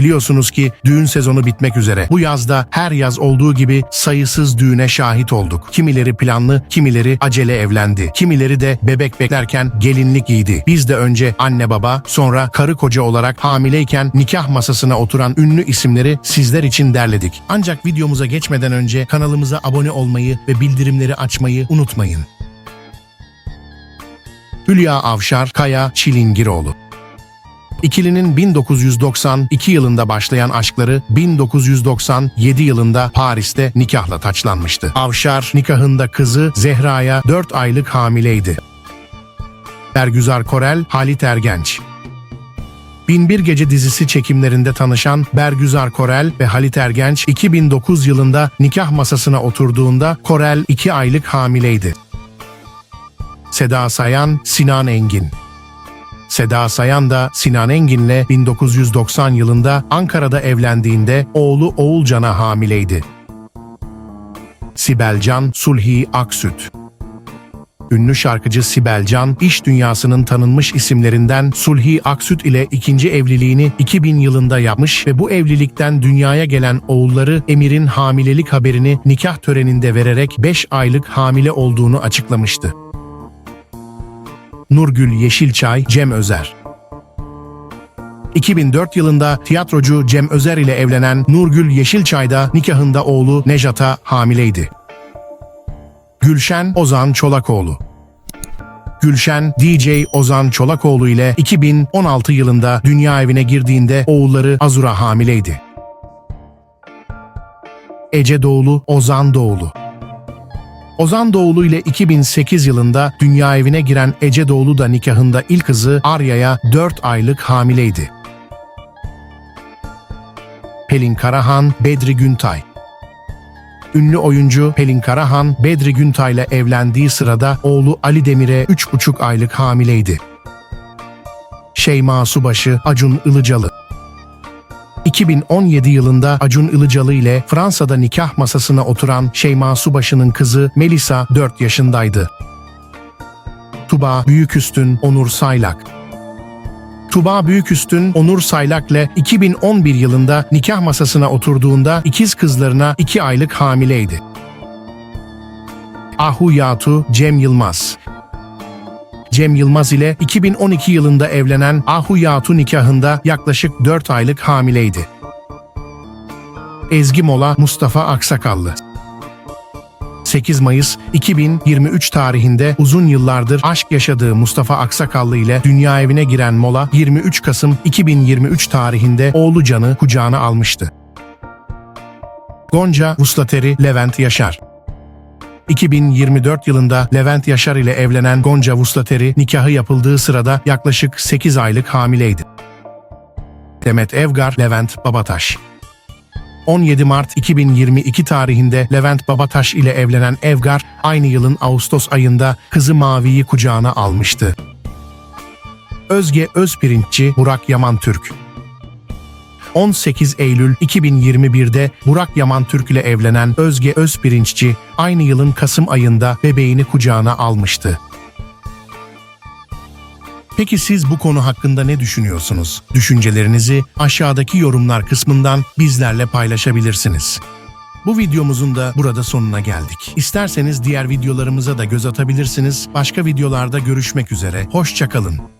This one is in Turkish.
Biliyorsunuz ki düğün sezonu bitmek üzere. Bu yazda her yaz olduğu gibi sayısız düğüne şahit olduk. Kimileri planlı, kimileri acele evlendi. Kimileri de bebek beklerken gelinlik giydi. Biz de önce anne baba, sonra karı koca olarak hamileyken nikah masasına oturan ünlü isimleri sizler için derledik. Ancak videomuza geçmeden önce kanalımıza abone olmayı ve bildirimleri açmayı unutmayın. Hülya Avşar, Kaya Çilingiroğlu İkilinin 1992 yılında başlayan aşkları 1997 yılında Paris'te nikahla taçlanmıştı. Avşar nikahında kızı Zehra'ya 4 aylık hamileydi. Bergüzar Korel, Halit Ergenç. Binbir Gece dizisi çekimlerinde tanışan Bergüzar Korel ve Halit Ergenç 2009 yılında nikah masasına oturduğunda Korel 2 aylık hamileydi. Seda Sayan, Sinan Engin. Seda Sayan da Sinan Engin'le 1990 yılında Ankara'da evlendiğinde oğlu Oğulcan'a hamileydi. Sibel Can, Sulhi Aksüt. Ünlü şarkıcı Sibel Can, iş dünyasının tanınmış isimlerinden Sulhi Aksüt ile ikinci evliliğini 2000 yılında yapmış ve bu evlilikten dünyaya gelen oğulları Emir'in hamilelik haberini nikah töreninde vererek 5 aylık hamile olduğunu açıklamıştı. Nurgül Yeşilçay, Cem Özer. 2004 yılında tiyatrocu Cem Özer ile evlenen Nurgül Yeşilçay da nikahında oğlu Nejat'a hamileydi. Gülşen Ozan Çolakoğlu Gülşen, DJ Ozan Çolakoğlu ile 2016 yılında dünya evine girdiğinde oğulları Azura hamileydi. Ece Doğulu, Ozan Doğulu Ozan Doğulu ile 2008 yılında dünya evine giren Ece Doğulu da nikahında ilk kızı Arya'ya 4 aylık hamileydi. Pelin Karahan, Bedri Güntay Ünlü oyuncu Pelin Karahan, Bedri Güntay ile evlendiği sırada oğlu Ali Demir'e 3,5 aylık hamileydi. Şeyma Subaşı, Acun Ilıcalı 2017 yılında Acun Ilıcalı ile Fransa'da nikah masasına oturan Şeyma Subaşı'nın kızı Melisa 4 yaşındaydı. Tuba Büyüküstün, Onur Saylak Tuba Büyüküstün, Onur Saylak ile 2011 yılında nikah masasına oturduğunda ikiz kızlarına 2 aylık hamileydi. Ahu Yatu, Cem Yılmaz Cem Yılmaz ile 2012 yılında evlenen Ahu Yatu nikahında yaklaşık 4 aylık hamileydi. Ezgi Mola Mustafa Aksakallı 8 Mayıs 2023 tarihinde uzun yıllardır aşk yaşadığı Mustafa Aksakallı ile dünya evine giren Mola 23 Kasım 2023 tarihinde oğlu Can'ı kucağına almıştı. Gonca Vuslateri Levent Yaşar 2024 yılında Levent Yaşar ile evlenen Gonca Vuslateri nikahı yapıldığı sırada yaklaşık 8 aylık hamileydi. Demet Evgar, Levent Babataş 17 Mart 2022 tarihinde Levent Babataş ile evlenen Evgar, aynı yılın Ağustos ayında kızı Mavi'yi kucağına almıştı. Özge Özpirinççi, Burak Yaman Türk 18 Eylül 2021'de Burak Yaman Türk ile evlenen Özge Özpirinççi, aynı yılın Kasım ayında bebeğini kucağına almıştı. Peki siz bu konu hakkında ne düşünüyorsunuz? Düşüncelerinizi aşağıdaki yorumlar kısmından bizlerle paylaşabilirsiniz. Bu videomuzun da burada sonuna geldik. İsterseniz diğer videolarımıza da göz atabilirsiniz. Başka videolarda görüşmek üzere. Hoşçakalın.